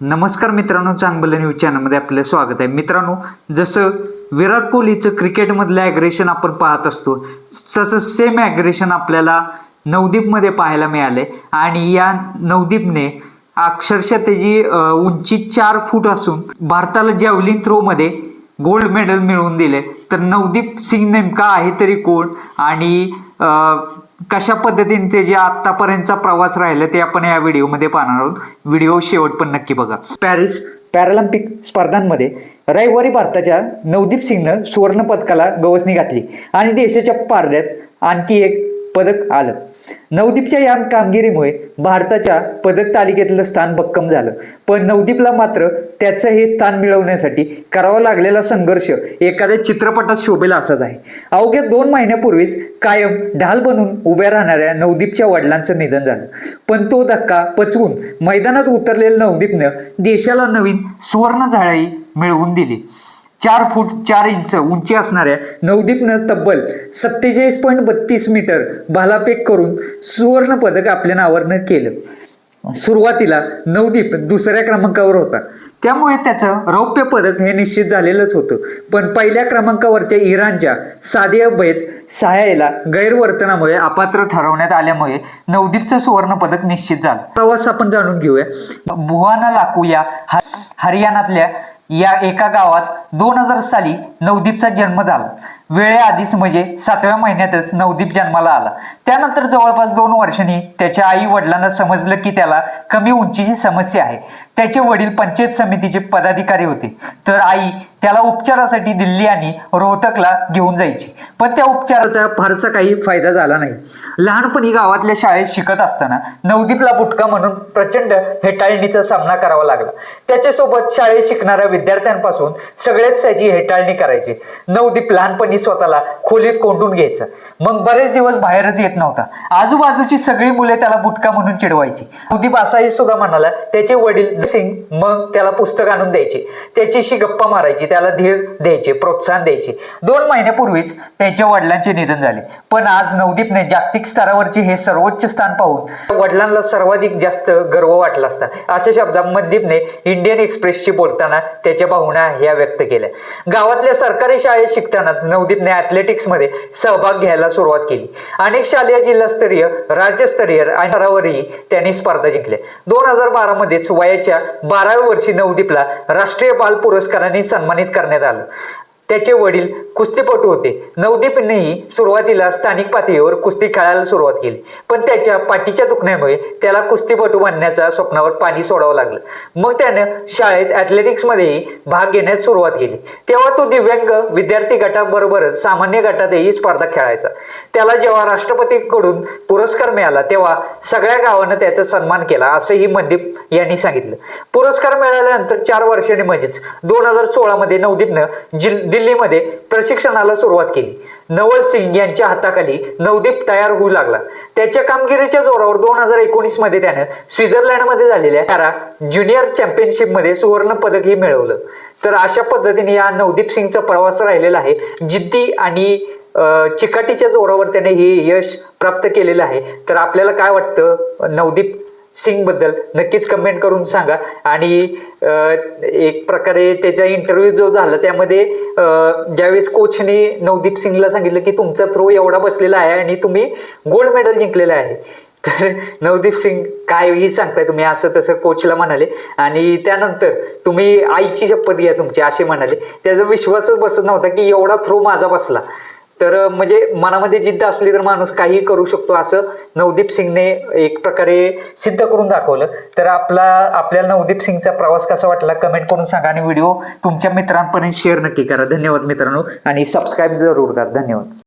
नमस्कार मित्रांनो चांगलं न्यूज चॅनलमध्ये आपलं स्वागत आहे. मित्रांनो जसं विराट कोहलीचं क्रिकेटमधलं ॲग्रेशन आपण पाहत असतो तसं सेम ॲग्रेशन आपल्याला नवदीपमध्ये पाहायला मिळाले आणि या नवदीपने अक्षरशः त्याची उंची चार फूट असून भारताला जॅव्हलिन थ्रोमध्ये गोल्ड मेडल मिळवून दिले तर नवदीप सिंग नेमका आहे तरी कोण? आणि कशा पद्धतीने ते जे आतापर्यंतचा प्रवास राहिला ते आपण या व्हिडिओमध्ये पाहणार आहोत. व्हिडिओ शेवट पण नक्की बघा. पॅरिस पॅरालिम्पिक स्पर्धांमध्ये रविवारी भारताच्या नवदीप सिंगनं सुवर्ण पदकाला गवसणी घातली आणि देशाच्या पारड्यात आणखी एक पदक आलं. नवदीपच्या या कामगिरीमुळे भारताच्या पदक तालिकेतलं स्थान भक्कम झालं. पण नवदीपला मात्र त्याचं हे स्थान मिळवण्यासाठी करावा लागलेला संघर्ष एखाद्या चित्रपटात शोभेला असाच आहे. अवघ्या दोन महिन्यापूर्वीच कायम ढाल बनून उभ्या राहणाऱ्या नवदीपच्या वडिलांचं निधन झालं. पण तो धक्का पचवून मैदानात उतरलेल्या नवदीपनं देशाला नवीन सुवर्ण झाळाई मिळवून दिली. चार फूट चार इंच उंची असणाऱ्या नवदीपनं तब्बल सत्तेचाळीस पॉईंट बत्तीस मीटर भालापेक करून सुवर्ण पदक आपल्या नावानं केलं. सुरुवातीला नवदीप दुसऱ्या क्रमांकावर होता. त्यामुळे त्याचं रौप्य पदक हे निश्चित झालेलंच होतं. पण पहिल्या क्रमांकावरच्या इराणच्या सादिया बैत सहाय्याला गैरवर्तनामुळे अपात्र ठरवण्यात आल्यामुळे नवदीपचं सुवर्ण पदक निश्चित झालं. प्रवास आपण जाणून घेऊया. बुहाना लाकू या हरियाणातल्या या एका गावात दोन हजार साली नवदीपचा जन्म झाला. वेळेआधीच म्हणजे सातव्या महिन्यातच नवदीप जन्माला आला. त्यानंतर जवळपास दोन वर्षांनी त्याच्या आई वडिलांना समजलं की त्याला कमी उंचीची समस्या आहे. त्याचे वडील पंचायत समितीचे पदाधिकारी होते. तर आई त्याला उपचारासाठी दिल्ली आणि रोहतकला घेऊन जायची. पण त्या उपचाराचा फारसा काही फायदा झाला नाही. लहानपणी गावातल्या शाळेत शिकत असताना नवदीपला बुटका म्हणून प्रचंड हेटाळणीचा सामना करावा लागला. त्याच्यासोबत शाळेत शिकणाऱ्या विद्यार्थ्यांपासून सगळेच त्याची हेटाळणी करायचे. नवदीप लहानपणी स्वतःला खोलीत कोंडून घ्यायचं. मग बरेच दिवस बाहेरच येत नव्हता. आजूबाजूची सगळी मुले त्याला बुटका म्हणून चिडवायची. नवदीप असाही सुद्धा म्हणाला त्याचे वडील सिंग मग त्याला पुस्तक आणून द्यायचे. त्याच्याशी गप्पा मारायची त्याला धीर द्यायचे प्रोत्साहन द्यायचे. दोन महिन्यापूर्वीच त्याच्या वडिलांचे निधन झाले. पण आज नवदीपने जागतिक स्तरावरचे हे सर्वोच्च स्थान पाहून वडिलांना सर्वाधिक जास्त गर्व वाटला असता. अशा शब्दात मनदीपने इंडियन एक्सप्रेसशी बोलताना त्याच्या भावना ह्या व्यक्त केल्या. गावातल्या सरकारी शाळेत शिकतानाच नवदीपने ॲथलेटिक्समध्ये सहभाग घ्यायला सुरुवात केली. अनेक शालेय जिल्हास्तरीय राज्यस्तरीय आणि स्तरावरही त्यांनी स्पर्धा जिंकल्या. दोन हजार बारा मध्येच वयाच्या बाराव्या वर्षी नवदीपला राष्ट्रीय बाल पुरस्काराने सन्मानित करण्यात आलं. त्याचे वडील कुस्तीपटू होते. नवदीपनेही सुरुवातीला स्थानिक पातळीवर कुस्ती खेळायला सुरुवात केली. पण त्याच्या पाठीच्या दुखण्यामुळे त्याला कुस्तीपटू बनण्याच्या स्वप्नावर पाणी सोडावं लागलं. मग त्यानं शाळेत ॲथलेटिक्समध्येही भाग घेण्यास सुरुवात केली. तेव्हा तो दिव्यांग विद्यार्थी गटाबरोबरच सामान्य गटातही स्पर्धा खेळायचा. त्याला जेव्हा राष्ट्रपतीकडून पुरस्कार मिळाला तेव्हा सगळ्या गावानं त्याचा सन्मान केला असंही मनदीप यांनी सांगितलं. पुरस्कार मिळाल्यानंतर चार वर्षांनी म्हणजेच दोन हजार सोळामध्ये नवदीपनं जिल्हा दिल्लीमध्ये प्रशिक्षणाला सुरुवात केली. नवल सिंग यांच्या हाताखाली नवदीप तयार होऊ लागला. त्याच्या कामगिरीच्या जोरावर दोन हजार एकोणीसमध्ये त्यानं स्वित्झर्लंडमध्ये झालेल्या पॅरा ज्युनियर चॅम्पियनशिपमध्ये सुवर्ण पदकही मिळवलं. तर अशा पद्धतीने या नवदीप सिंगचा प्रवास राहिलेला आहे. जिद्दी आणि चिकाटीच्या जोरावर त्याने हे यश प्राप्त केलेलं आहे. तर आपल्याला काय वाटतं? नवदीप सिंगबद्दल नक्कीच कमेंट करून सांगा. आणि एक प्रकारे त्याचा इंटरव्ह्यू जो झाला त्यामध्ये ज्यावेळेस कोचने नवदीप सिंगला सांगितलं की तुमचा थ्रो एवढा बसलेला आहे आणि तुम्ही गोल्ड मेडल जिंकलेलं आहे. तर नवदीप सिंग कायही सांगताय तुम्ही असं तसं कोचला म्हणाले. आणि त्यानंतर तुम्ही आईची शपथ घ्या तुमची असे म्हणाले. त्याचा विश्वासच बसत नव्हता की एवढा थ्रो माझा बसला. तर म्हणजे मनामध्ये जिद्द असली तर माणूस काही करू शकतो असं नवदीप सिंगने एक प्रकारे सिद्ध करून दाखवलं. तर आपला आपल्याला नवदीप सिंगचा प्रवास कसा वाटला कमेंट करून सांगा आणि व्हिडिओ तुमच्या मित्रांपर्यंत शेअर नक्की करा. धन्यवाद मित्रांनो आणि सबस्क्राईब जरूर करा. धन्यवाद.